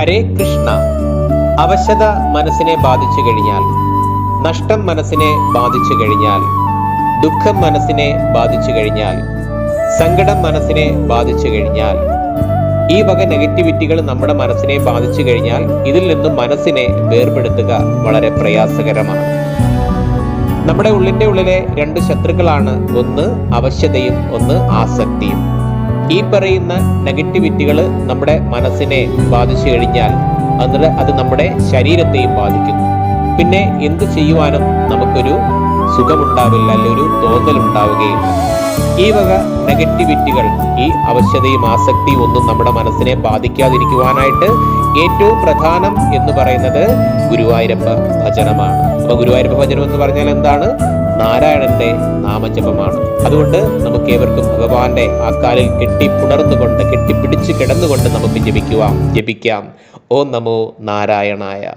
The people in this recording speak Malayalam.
ഹരേ കൃഷ്ണ. അവശത മനസ്സിനെ ബാധിച്ചു കഴിഞ്ഞാൽ നഷ്ടം മനസ്സിനെ ബാധിച്ചു കഴിഞ്ഞാൽ ദുഃഖം മനസ്സിനെ ബാധിച്ചു കഴിഞ്ഞാൽ സങ്കടം മനസ്സിനെ ബാധിച്ചു കഴിഞ്ഞാൽ ഈ വക നെഗറ്റിവിറ്റികൾ നമ്മുടെ മനസ്സിനെ ബാധിച്ചു കഴിഞ്ഞാൽ ഇതിൽ നിന്നും മനസ്സിനെ വേർപെടുത്തുക വളരെ പ്രയാസകരമാണ്. നമ്മുടെ ഉള്ളിന്റെ ഉള്ളിലെ രണ്ട് ശത്രുക്കളാണ് ഒന്ന് അവശ്യതയും ഒന്ന് ആസക്തിയും. ഈ പറയുന്ന നെഗറ്റിവിറ്റികൾ നമ്മുടെ മനസ്സിനെ ബാധിച്ചു കഴിഞ്ഞാൽ അത് അത് നമ്മുടെ ശരീരത്തെയും ബാധിക്കുന്നു. പിന്നെ എന്ത് ചെയ്യുവാനും നമുക്കൊരു സുഖമുണ്ടാവില്ല അല്ലെങ്കിൽ ഒരു തോന്നലുണ്ടാവുകയില്ല. ഈ വക നെഗറ്റിവിറ്റികൾ ഈ അവശ്യതയും ആസക്തിയും ഒന്നും നമ്മുടെ മനസ്സിനെ ബാധിക്കാതിരിക്കുവാനായിട്ട് ഏറ്റവും പ്രധാനം എന്ന് പറയുന്നത് ഗുരുവായൂരപ്പ ഭജനമാണ്. അപ്പൊ ഗുരുവായൂരപ്പ ഭജനം എന്ന് പറഞ്ഞാൽ എന്താണ്? നാരായണന്റെ നാമജപമാണ്. അതുകൊണ്ട് നമുക്ക് ഏവർക്കും ഭഗവാന്റെ ആ കാലിൽ കെട്ടിപ്പുണർന്നുകൊണ്ട് കെട്ടിപ്പിടിച്ച് കിടന്നുകൊണ്ട് നമുക്ക് ജപിക്കുവാം. ജപിക്കാം. ഓ നമോ നാരായണായ.